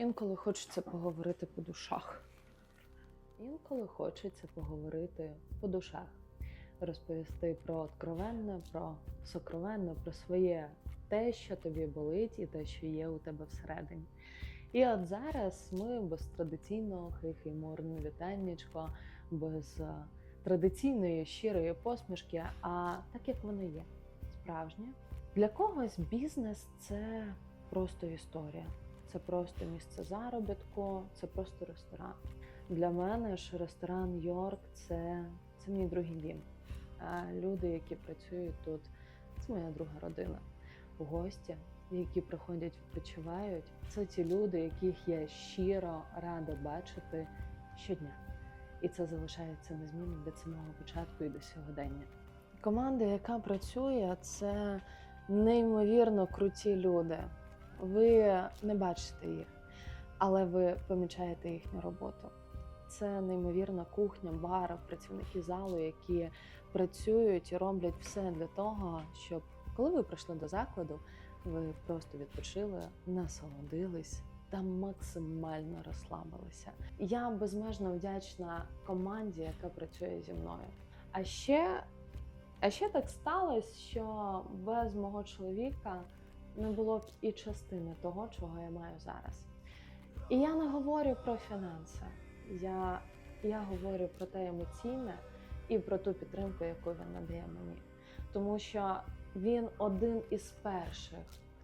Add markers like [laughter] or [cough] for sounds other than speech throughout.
Інколи хочеться поговорити по душах. Інколи хочеться поговорити по душах, розповісти про откровенне, про сокровенне, про своє те, що тобі болить, і те, що є у тебе всередині. І от зараз ми без традиційного хей-хей-морного вітаннячко, без е, традиційної щирої посмішки, а так як воно є, справжнє. Для когось бізнес це просто історія. Це просто місце заробітку, це просто ресторан. Для мене ж ресторан Йорк це, це мій другий дім. Люди, які працюють тут, це моя друга родина. Гості, які приходять, відпочивають, це ті люди, яких я щиро рада бачити щодня. І це залишається незмінним від самого початку і до сьогодення. Команда, яка працює, це неймовірно круті люди. Ви не бачите їх, але ви помічаєте їхню роботу. Це неймовірна кухня, бар, працівники залу, які працюють і роблять все для того, щоб коли ви прийшли до закладу, ви просто відпочили, насолодились та максимально розслабилися. Я безмежно вдячна команді, яка працює зі мною. А ще, а ще так сталося, що без мого чоловіка не було б і частини того, чого я маю зараз. І я не говорю про фінанси, я, я говорю про те емоційне і про ту підтримку, яку він надає мені. Тому що він один із перших,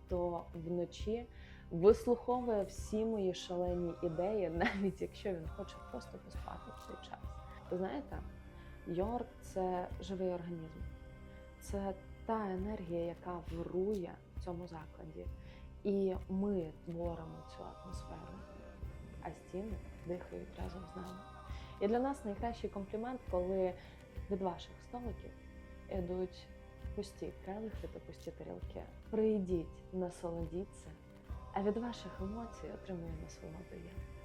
хто вночі вислуховує всі мої шалені ідеї, [laughs] навіть якщо він хоче просто поспати в цей час. Знаєте, Йорк це живий організм, це та енергія, яка вирує в цьому закладі. І ми творимо цю атмосферу, а стіни дихають разом з нами. І для нас найкращий комплімент, коли від ваших столиків ідуть пусті келихи та пусті тарілки. Прийдіть, насолодіться, а від ваших емоцій отримує насолоду я.